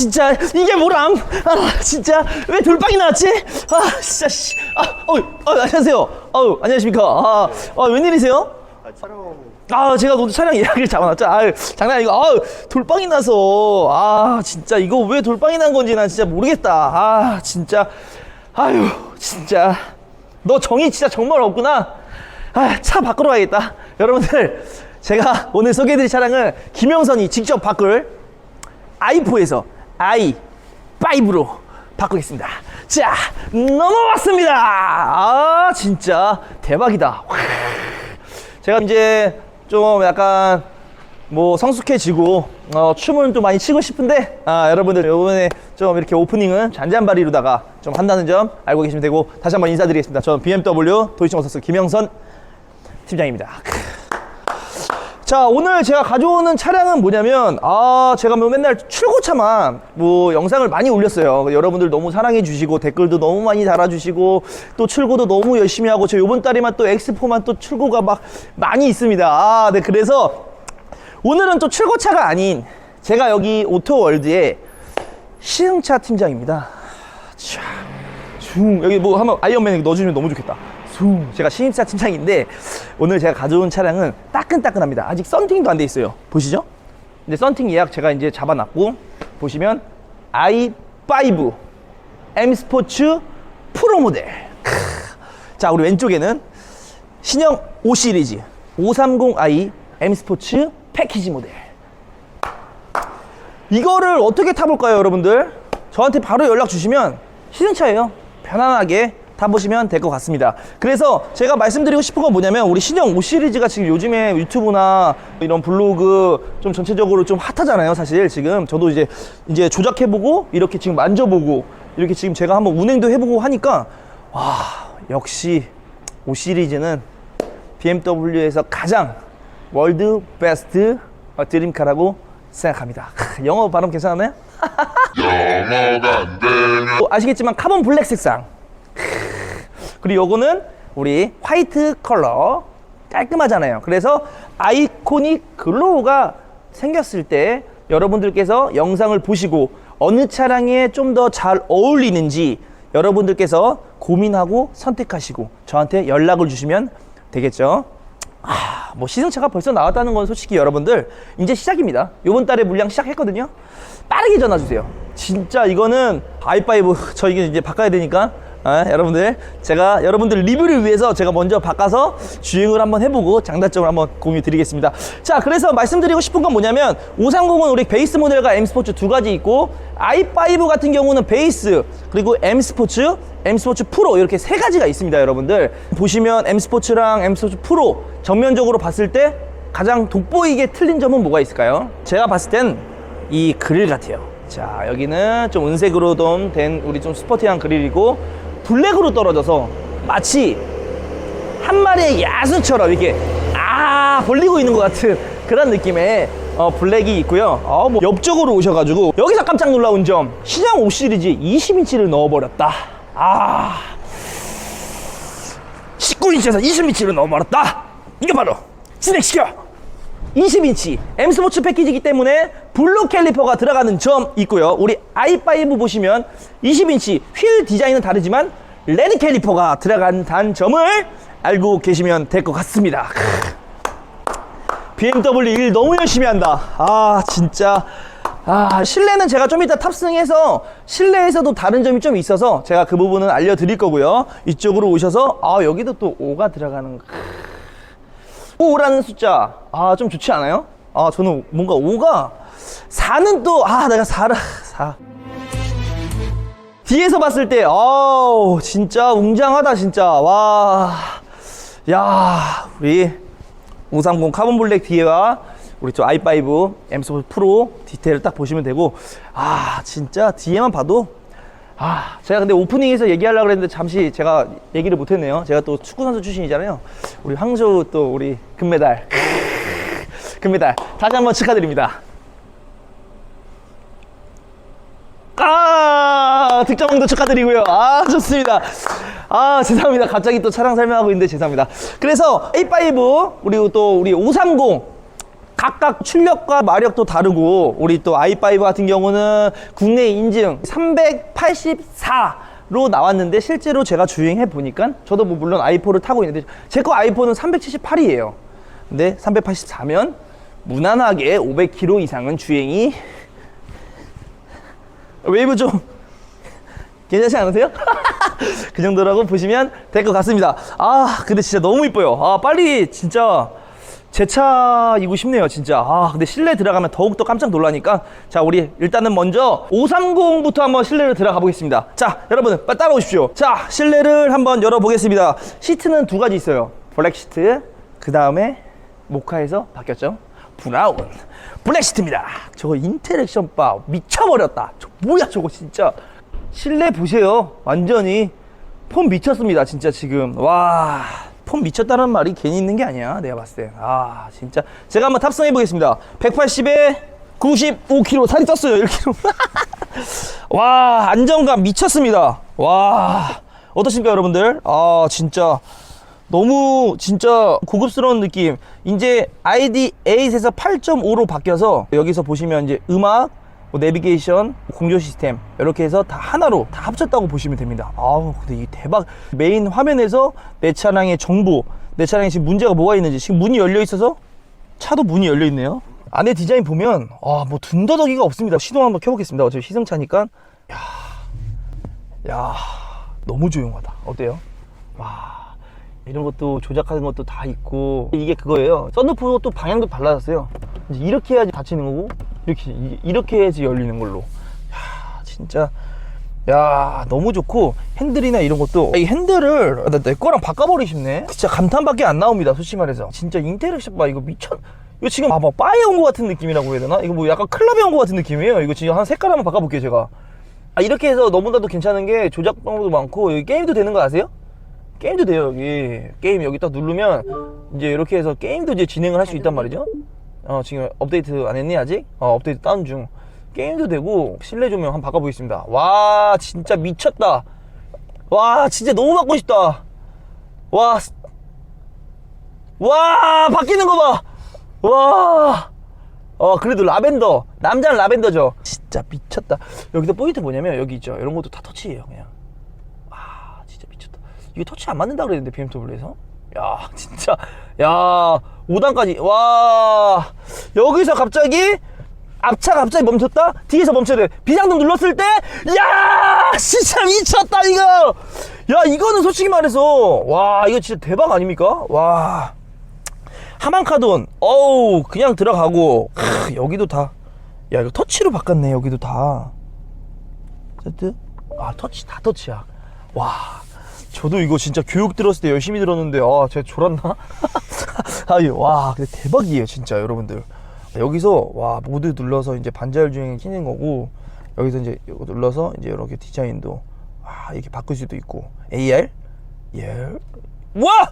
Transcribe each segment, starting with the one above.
진짜 이게 뭐람? 아 진짜 왜 돌빵이 나왔지? 아 진짜 씨. 아, 어, 어 안녕하세요. 어 안녕하십니까? 아, 아 웬일이세요? 아 제가 오늘 촬영 예약을 잡아놨죠. 아 장난 아니고 아 돌빵이 나서 아 진짜 이거 왜 돌빵이 난 건지 난 진짜 모르겠다. 아 진짜 아유 진짜 너 정이 진짜 정말 없구나. 아차 바꾸러 가야겠다. 여러분들 제가 오늘 소개해드릴 차량은 김영선이 직접 바꿀 i4에서 i5로 바꾸겠습니다. 자, 넘어왔습니다. 아, 진짜 대박이다. 와. 제가 이제 좀 약간 뭐 성숙해지고 어, 춤은 좀 많이 추고 싶은데 아, 여러분들 이번에 좀 이렇게 오프닝은 잔잔바리로다가 좀 한다는 점 알고 계시면 되고 다시 한번 인사드리겠습니다. 저는 BMW 도이치모터스 김영선 팀장입니다. 자 오늘 제가 가져오는 차량은 뭐냐면 아 제가 뭐 맨날 출고차만 뭐 영상을 많이 올렸어요. 여러분들 너무 사랑해 주시고 댓글도 너무 많이 달아주시고 또 출고도 너무 열심히 하고 저 요번 달에만 또 엑스포만 또 출고가 막 많이 있습니다. 아네 그래서 오늘은 또 출고차가 아닌 제가 여기 오토월드의 시흥차 팀장입니다. 자, 중 여기 뭐 한번 아이언맨 넣어주면 너무 좋겠다. 숭 제가 신입사 팀장인데 오늘 제가 가져온 차량은 따끈따끈합니다. 아직 썬팅도 안 돼 있어요. 보시죠? 근데 썬팅 예약 제가 이제 잡아놨고 보시면 i5 M 스포츠 프로 모델. 크. 자 우리 왼쪽에는 신형 5 시리즈 530i M 스포츠 패키지 모델. 이거를 어떻게 타볼까요, 여러분들? 저한테 바로 연락 주시면 시승차예요. 편안하게 타보시면 될 것 같습니다. 그래서 제가 말씀드리고 싶은 건 뭐냐면 우리 신형 5 시리즈가 지금 요즘에 유튜브나 이런 블로그 좀 전체적으로 좀 핫하잖아요, 사실 지금 저도 이제 이제 조작해보고 이렇게 지금 만져보고 이렇게 지금 제가 한번 운행도 해보고 하니까 와 역시 5 시리즈는 BMW에서 가장 월드 베스트 드림카라고 생각합니다. 크, 영어 발음 괜찮았나요? 영어가 안 되면 또 아시겠지만 카본 블랙 색상. 크, 그리고 요거는 우리 화이트 컬러 깔끔하잖아요. 그래서 아이코닉 글로우가 생겼을 때 여러분들께서 영상을 보시고 어느 차량에 좀 더 잘 어울리는지 여러분들께서 고민하고 선택하시고 저한테 연락을 주시면 되겠죠. 아, 뭐 시승차가 벌써 나왔다는 건 솔직히 여러분들 이제 시작입니다. 요번 달에 물량 시작했거든요. 빠르게 전화 주세요. 진짜 이거는 i5 저희 이제 바꿔야 되니까 아, 여러분들 제가 여러분들 리뷰를 위해서 제가 먼저 바꿔서 주행을 한번 해보고 장단점을 한번 공유 드리겠습니다. 자, 그래서 말씀드리고 싶은 건 뭐냐면 530은 우리 베이스 모델과 M 스포츠 두 가지 있고 i5 같은 경우는 베이스 그리고 M 스포츠, M 스포츠 프로 이렇게 세 가지가 있습니다, 여러분들. 보시면 M 스포츠랑 M 스포츠 프로 정면적으로 봤을 때 가장 돋보이게 틀린 점은 뭐가 있을까요? 제가 봤을 땐 이 그릴 같아요. 자, 여기는 좀 은색으로 좀된 우리 좀 스포티한 그릴이고 블랙으로 떨어져서 마치 한 마리의 야수처럼 이렇게 아 벌리고 있는 것 같은 그런 느낌의 어, 블랙이 있고요. 어, 뭐 옆쪽으로 오셔가지고 여기서 깜짝 놀라운 점 시장 5 시리즈 20인치를 넣어버렸다. 아 19인치에서 20인치를 넣어버렸다. 이게 바로 진행시켜. 20인치 M 스포츠 패키지이기 때문에 블루 캘리퍼가 들어가는 점 있고요. 우리 i5 보시면 20인치 휠 디자인은 다르지만 레드 캘리퍼가 들어간다는 점을 알고 계시면 될 것 같습니다. BMW 일 너무 열심히 한다. 아 진짜. 아 실내는 제가 좀 이따 탑승해서 실내에서도 다른 점이 좀 있어서 제가 그 부분은 알려드릴 거고요. 이쪽으로 오셔서 아 여기도 또 5가 들어가는 거. 5라는 숫자 아 좀 좋지 않아요? 아 저는 뭔가 5가 4는 또 아 내가 4라 4 뒤에서 봤을 때 아우 진짜 웅장하다 진짜 와 야 우리 530 카본 블랙 뒤에와 우리 저 i5 M4 프로 디테일을 딱 보시면 되고 아 진짜 뒤에만 봐도 아, 제가 근데 오프닝에서 얘기하려고 그랬는데 잠시 제가 얘기를 못했네요. 제가 또 축구선수 출신이잖아요. 우리 황조 또 우리 금메달. 금메달. 다시 한번 축하드립니다. 아, 득점왕도 축하드리고요. 아, 좋습니다. 아, 죄송합니다. 갑자기 또 차량 설명하고 있는데 죄송합니다. 그래서 A5, 그리고 또 우리 530 각각 출력과 마력도 다르고 우리 또 i5 같은 경우는 국내 인증 384로 나왔는데 실제로 제가 주행해 보니까 저도 뭐 물론 i4를 타고 있는데 제 거 i4는 378이에요. 근데 384면 무난하게 500km 이상은 주행이 웨이브 좀 괜찮지 않으세요? 그 정도라고 보시면 될 것 같습니다. 아, 근데 진짜 너무 이뻐요. 아, 빨리 진짜 제 차이고 싶네요, 진짜. 아, 근데 실내 들어가면 더욱더 깜짝 놀라니까. 자, 우리 일단은 먼저 530부터 한번 실내를 들어가 보겠습니다. 자, 여러분, 빨리 따라오십시오. 자, 실내를 한번 열어보겠습니다. 시트는 두 가지 있어요. 블랙 시트, 그 다음에 모카에서 바뀌었죠. 브라운. 블랙 시트입니다. 저거 인터랙션 바 미쳐버렸다. 저 뭐야, 저거 진짜. 실내 보세요. 완전히 폼 미쳤습니다. 진짜 지금. 와. 폼 미쳤다는 말이 괜히 있는 게 아니야. 내가 봤을 때. 아, 진짜. 제가 한번 탑승해 보겠습니다. 180에 95kg 살이 쪘어요. 1kg. 와, 안정감 미쳤습니다. 와. 어떠십니까, 여러분들? 아, 진짜. 너무 진짜 고급스러운 느낌. 이제 ID8에서 8.5로 바뀌어서 여기서 보시면 이제 음악, 뭐 내비게이션, 공조 시스템 이렇게 해서 다 하나로 다 합쳤다고 보시면 됩니다. 아우 근데 이 대박 메인 화면에서 내 차량의 정보, 내 차량에 지금 문제가 뭐가 있는지 지금 문이 열려 있어서 차도 문이 열려 있네요. 안에 디자인 보면 아뭐 둔더더기가 없습니다. 시동 한번 켜보겠습니다. 어차피 시승차니까 야, 야 너무 조용하다. 어때요? 와. 이런 것도 조작하는 것도 다 있고 이게 그거예요. 썬루프 또 방향도 달라졌어요. 이렇게 해야지 닫히는 거고 이렇게 이- 이렇게 해야지 열리는 걸로. 야 진짜. 야 너무 좋고 핸들이나 이런 것도 이 핸들을 나 내 거랑 바꿔버리고 싶네. 진짜 감탄밖에 안 나옵니다 솔직히 말해서. 진짜 인테리어 봐 이거 미쳤 이거 지금 봐봐 바에 온 것 같은 느낌이라고 해야 되나? 이거 뭐 약간 클럽에 온 것 같은 느낌이에요. 이거 진짜 한 색깔 한번 바꿔볼게요 제가. 아 이렇게 해서 너무나도 괜찮은 게 조작 방법도 많고 게임도 되는 거 아세요? 게임도 돼요 여기. 게임 여기 딱 누르면 이제 이렇게 해서 게임도 이제 진행을 할 수 있단 말이죠. 어 지금 업데이트 안 했니 아직? 어 업데이트 다운 중. 게임도 되고 실내 조명 한번 바꿔보겠습니다. 와 진짜 미쳤다. 와 진짜 너무 바꾸고 싶다. 와 스- 와 바뀌는 거 봐 와. 어 그래도 라벤더. 남자는 라벤더죠. 진짜 미쳤다. 여기서 포인트 뭐냐면 여기 있죠. 이런 것도 다 터치예요 그냥 이게 터치 안 맞는다 그랬는데 BMW에서? 야 진짜. 야 5단까지. 와 여기서 갑자기 앞차 갑자기 멈췄다? 뒤에서 멈춰야 돼. 비상등 눌렀을 때야 진짜 미쳤다 이거! 야 이거는 솔직히 말해서 와 이거 진짜 대박 아닙니까? 와. 하만카돈. 어우 그냥 들어가고. 크, 여기도 다. 야 이거 터치로 바꿨네 여기도 다. 세트 아 터치 다 터치야. 와 저도 이거 진짜 교육 들었을 때 열심히 들었는데 아 제가 졸았나 아유 와 근데 대박이에요 진짜 여러분들 여기서 와 모드 눌러서 이제 반자율 주행을 키는 거고 여기서 이제 눌러서 이제 이렇게 디자인도 와 이렇게 바꿀 수도 있고 AR 예 와!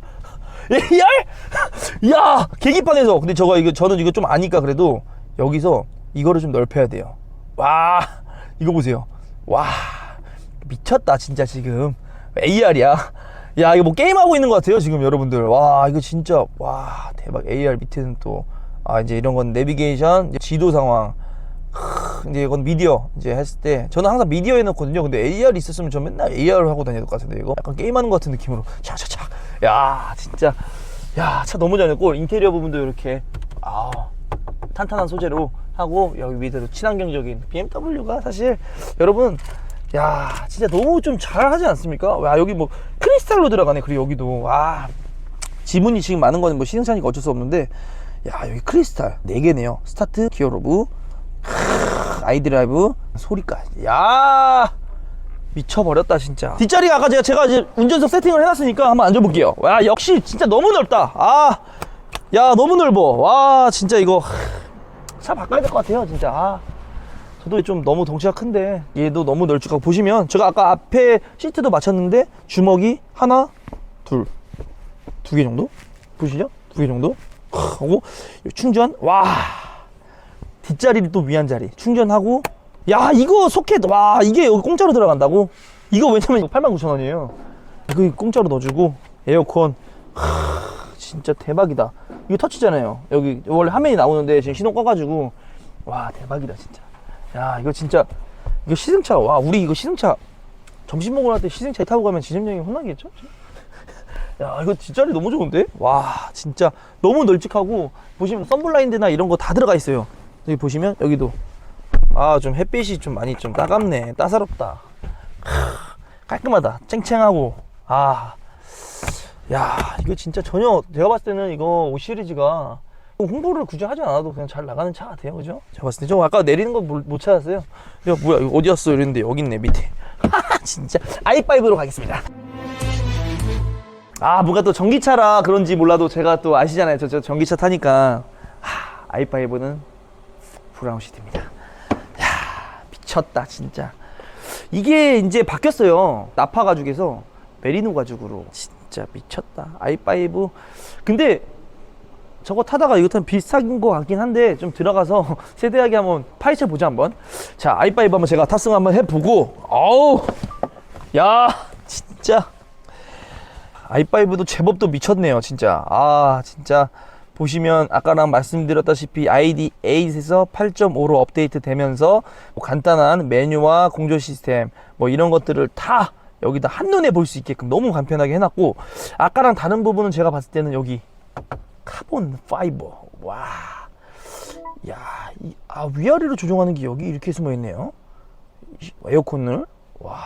AR? 야! 계기판에서 근데 저거 이거 저는 이거 좀 아니까 그래도 여기서 이거를 좀 넓혀야 돼요. 와! 이거 보세요. 와! 미쳤다 진짜 지금 AR이야. 야 이거 뭐 게임하고 있는 것 같아요 지금 여러분들. 와 이거 진짜 와 대박 AR 밑에는 또 아 이제 이런 건 내비게이션 지도 상황 크, 이제 이건 미디어 이제 했을 때 저는 항상 미디어 해놓거든요. 근데 AR 있었으면 저 맨날 AR 하고 다닐 것 같은데 이거 약간 게임하는 것 같은 느낌으로 차차차. 야 진짜 야 차 너무 잘했고 인테리어 부분도 이렇게 아 탄탄한 소재로 하고 여기 위대로 친환경적인 BMW가 사실 여러분 야 진짜 너무 좀 잘하지 않습니까? 와 여기 뭐 크리스탈로 들어가네 그리고 여기도. 와 지문이 지금 많은 거는 뭐 시승차니까 어쩔 수 없는데. 야 여기 크리스탈 4개네요. 스타트 기어 로브 크, 아이드라이브 소리까지. 야 미쳐버렸다 진짜. 뒷자리가 아까 제가 제가 이제 운전석 세팅을 해놨으니까 한번 앉아볼게요. 와 역시 진짜 너무 넓다. 아 야 너무 넓어. 와 진짜 이거. 차 바꿔야 될 것 같아요 진짜. 아. 저도 좀 너무 덩치가 큰데 얘도 너무 널찍하고 보시면 제가 아까 앞에 시트도 맞췄는데 주먹이 하나 둘두 개 정도? 보시죠? 두 개 정도? 하고 충전 와! 뒷자리를 또 위한 자리. 충전하고 야 이거 소켓! 와 이게 여기 공짜로 들어간다고? 이거 왜냐면 이거 89,000원이에요. 이거 공짜로 넣어주고 에어컨. 하, 진짜 대박이다. 이거 터치잖아요. 여기 원래 화면이 나오는데 지금 시동 꺼가지고. 와 대박이다 진짜. 야 이거 진짜 이거 시승차 와 우리 이거 시승차 점심 먹으러 갈때 시승차 타고 가면 지점장이 혼나겠죠? 야 이거 뒷자리 너무 좋은데? 와 진짜 너무 널찍하고 보시면 썬블라인드나 이런 거 다 들어가 있어요. 여기 보시면 여기도 아 좀 햇빛이 좀 많이 좀 따갑네 따사롭다. 크, 깔끔하다 쨍쨍하고 아. 야 이거 진짜 전혀 제가 봤을 때는 이거 5 시리즈가 홍보를 굳이 하지 않아도 그냥 잘 나가는 차 같아요. 그죠? 제가 봤을 때 저 아까 내리는 거 못 찾았어요. 야 뭐야? 이거 어디 갔어? 이랬는데 여기 있네 밑에. 진짜. i5로 가겠습니다. 아 뭔가 또 전기차라 그런지 몰라도 제가 또 아시잖아요. 저, 저 전기차 타니까. 하, i5는 브라운 시트입니다. 야 미쳤다 진짜. 이게 이제 바뀌었어요. 나파 가죽에서 메리노 가죽으로. 진짜 미쳤다. i5 근데 저거 타다가 타면 비슷한 거 같긴 한데 좀 들어가서 세대하게 한번 파헤쳐 보자 한번. 자 i5 한번 제가 탑승 한번 해보고. 어우! 야 진짜. i5도 제법 또 미쳤네요 진짜. 아 진짜. 보시면 아까랑 말씀드렸다시피 ID8에서 8.5로 업데이트 되면서 뭐 간단한 메뉴와 공조 시스템 뭐 이런 것들을 다 여기다 한눈에 볼 수 있게끔 너무 간편하게 해놨고 아까랑 다른 부분은 제가 봤을 때는 여기 카본 파이버 와. 야, 이, 아, 위아래로 조정하는 게 여기 이렇게 숨어 있네요. 이- 에어컨을. 와.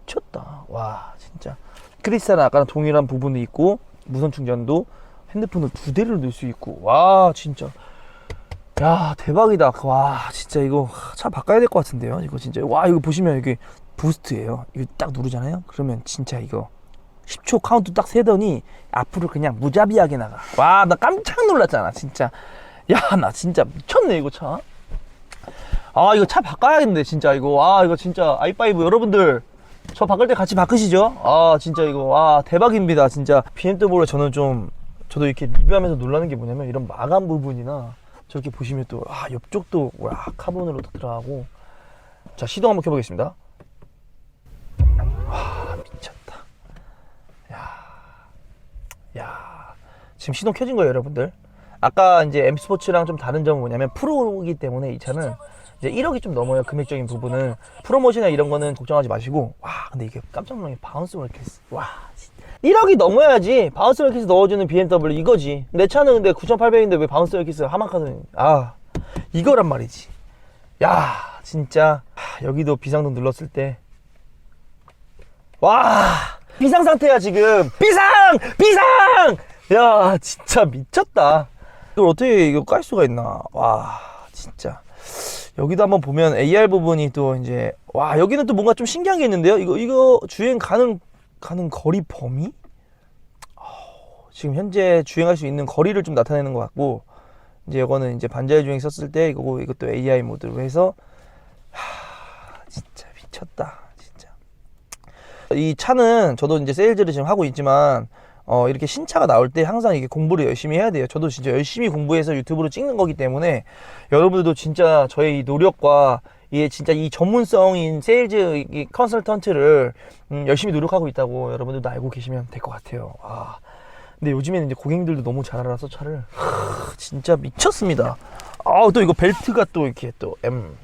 미쳤다. 와, 진짜. 크리스탈은 아까랑 동일한 부분이 있고, 무선 충전도 핸드폰을 두 대를 넣을 수 있고, 와, 진짜. 야, 대박이다. 와, 진짜 이거 차 바꿔야 될 것 같은데요. 이거 진짜. 와, 이거 보시면 이게 부스트예요. 이거 딱 누르잖아요. 그러면 진짜 이거 10초 카운트 딱 세더니 앞으로 그냥 무자비하게 나가. 와, 나 깜짝 놀랐잖아, 진짜. 야, 나 진짜 미쳤네, 이거 차. 아, 이거 차 바꿔야겠는데, 진짜 이거. 아, 이거 진짜 i5 여러분들 저 바꿀 때 같이 바꾸시죠? 아, 진짜 이거. 와, 대박입니다, 진짜. BMW를 저는 좀 저도 이렇게 리뷰하면서 놀라는 게 뭐냐면 이런 마감 부분이나 저렇게 보시면 또 아, 옆쪽도 와, 카본으로 딱 들어가고. 자, 시동 한번 켜 보겠습니다. 와, 미쳤다. 야 지금 시동 켜진 거예요 여러분들. 아까 이제 M 스포츠랑 좀 다른 점은 뭐냐면 프로이기 때문에 이 차는 이제 1억이 좀 넘어요 금액적인 부분은. 프로모션이나 이런 거는 걱정하지 마시고. 와 근데 이게 깜짝 놀란 게 바운스 브레이크스 와 진짜. 1억이 넘어야지 바운스 브레이크스 넣어주는 BMW 이거지. 내 차는 근데 9,800인데 왜 바운스 브레이크스 하마카는 아 이거란 말이지. 야 진짜. 하, 여기도 비상등 눌렀을 때. 와 비상 상태야 지금. 비상! 비상 야 진짜 미쳤다. 이걸 어떻게 이거 깔 수가 있나? 와 진짜. 여기도 한번 보면 AR 부분이 또 이제 와 여기는 또 뭔가 좀 신기한 게 있는데요? 이거 이거 주행 가능 가는 거리 범위? 어우, 지금 현재 주행할 수 있는 거리를 좀 나타내는 것 같고 이제 이거는 이제 반자율 주행 썼을 때 이거고 이것도 AI 모드로 해서 하 진짜 미쳤다 진짜. 이 차는 저도 이제 세일즈를 지금 하고 있지만 어 이렇게 신차가 나올 때 항상 이게 공부를 열심히 해야 돼요. 저도 진짜 열심히 공부해서 유튜브로 찍는 거기 때문에 여러분들도 진짜 저의 이 노력과 이게 진짜 이 전문성인 세일즈 이 컨설턴트를 음, 열심히 노력하고 있다고 여러분들도 알고 계시면 될 것 같아요. 아 근데 요즘에는 이제 고객님들도 너무 잘 알아서 차를 하, 진짜 미쳤습니다. 아또 이거 벨트가 또 이렇게 또 M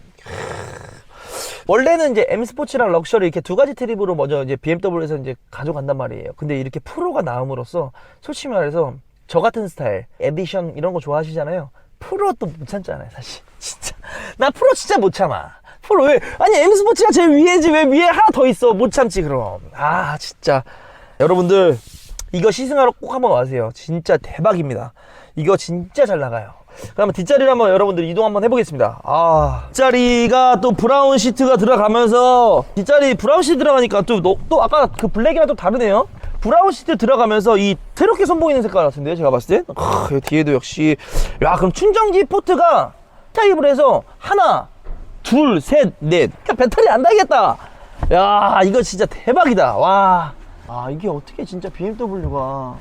원래는 이제 M 스포츠랑 럭셔리 이렇게 두 가지 트립으로 먼저 이제 BMW에서 이제 가져간단 말이에요. 근데 이렇게 프로가 나옴으로써 솔직히 말해서 저 같은 스타일, 에디션 이런 거 좋아하시잖아요. 프로 또못 참잖아요, 사실. 진짜. 나 프로 진짜 못 참아. 프로 왜? 아니 M 스포츠가 제일 위에지 왜 위에 하나 더 있어? 못 참지 그럼. 아 진짜. 여러분들 이거 시승하러 꼭 한번 와세요. 진짜 대박입니다. 이거 진짜 잘 나가요. 그러면 뒷자리를 한번 여러분들 이동 한번 해보겠습니다. 아, 뒷자리가 또 브라운 시트가 들어가면서 뒷자리 브라운 시트 들어가니까 또, 너- 또 아까 그 블랙이랑 또 다르네요. 브라운 시트 들어가면서 이 새롭게 선보이는 색깔 같은데요, 제가 봤을 때. 아, 이 뒤에도 역시. 야, 그럼 충전기 포트가 타입을 해서 하나, 둘, 셋, 넷. 그러니까 배터리 안 달겠다. 야, 이거 진짜 대박이다. 와. 아, 이게 어떻게 진짜 BMW가 아,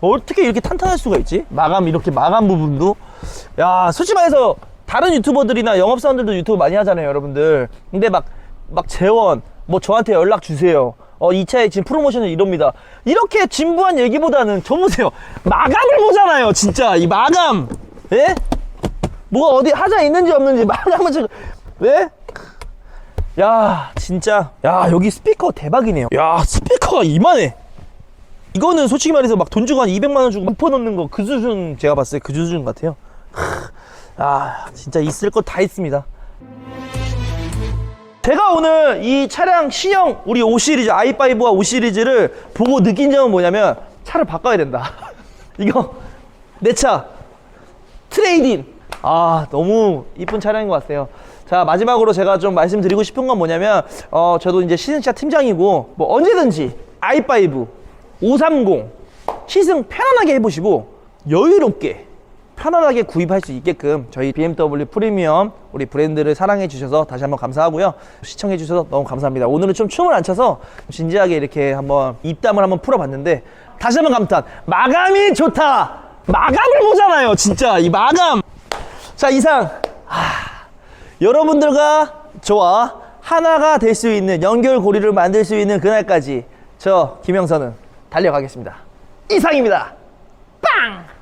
어떻게 이렇게 탄탄할 수가 있지? 마감 이렇게 마감 부분도 야 솔직히 말해서 다른 유튜버들이나 영업사원들도 유튜브 많이 하잖아요 여러분들 근데 막 막 재원 뭐 저한테 연락 주세요 어, 이 차의 지금 프로모션은 이럽니다. 이렇게 진부한 얘기보다는 저 보세요. 마감을 보잖아요, 진짜. 이 마감. 예? 뭐가 어디 하자 있는지 없는지 마감은 지금, 예? 야, 진짜. 야, 여기 스피커 대박이네요. 야, 스피커가 이만해. 이거는 솔직히 말해서 막 돈 주고 한 200만 원 주고 엎어 놓는 거 그 수준 제가 봤을 때 그 수준 같아요. 아, 진짜 있을 거 다 있습니다. 제가 오늘 이 차량 신형 우리 5 시리즈 i5와 5 시리즈를 보고 느낀 점은 뭐냐면 차를 바꿔야 된다. 이거 내 차 트레이딩. 아 너무 이쁜 차량인 것 같아요. 자 마지막으로 제가 좀 말씀드리고 싶은 건 뭐냐면 어 저도 이제 시승차 팀장이고 뭐 언제든지 i5, 530 시승 편안하게 해보시고 여유롭게 편안하게 구입할 수 있게끔 저희 BMW 프리미엄 우리 브랜드를 사랑해 주셔서 다시 한번 감사하고요. 시청해 주셔서 너무 감사합니다. 오늘은 좀 춤을 안 춰서 진지하게 이렇게 한번 입담을 한번 풀어봤는데 다시 한번 감탄. 마감이 좋다. 마감을 보잖아요. 진짜 이 마감. 자 이상 하, 여러분들과 저와 하나가 될 수 있는 연결고리를 만들 수 있는 그날까지 저 김영선은 달려가겠습니다. 이상입니다. 빵!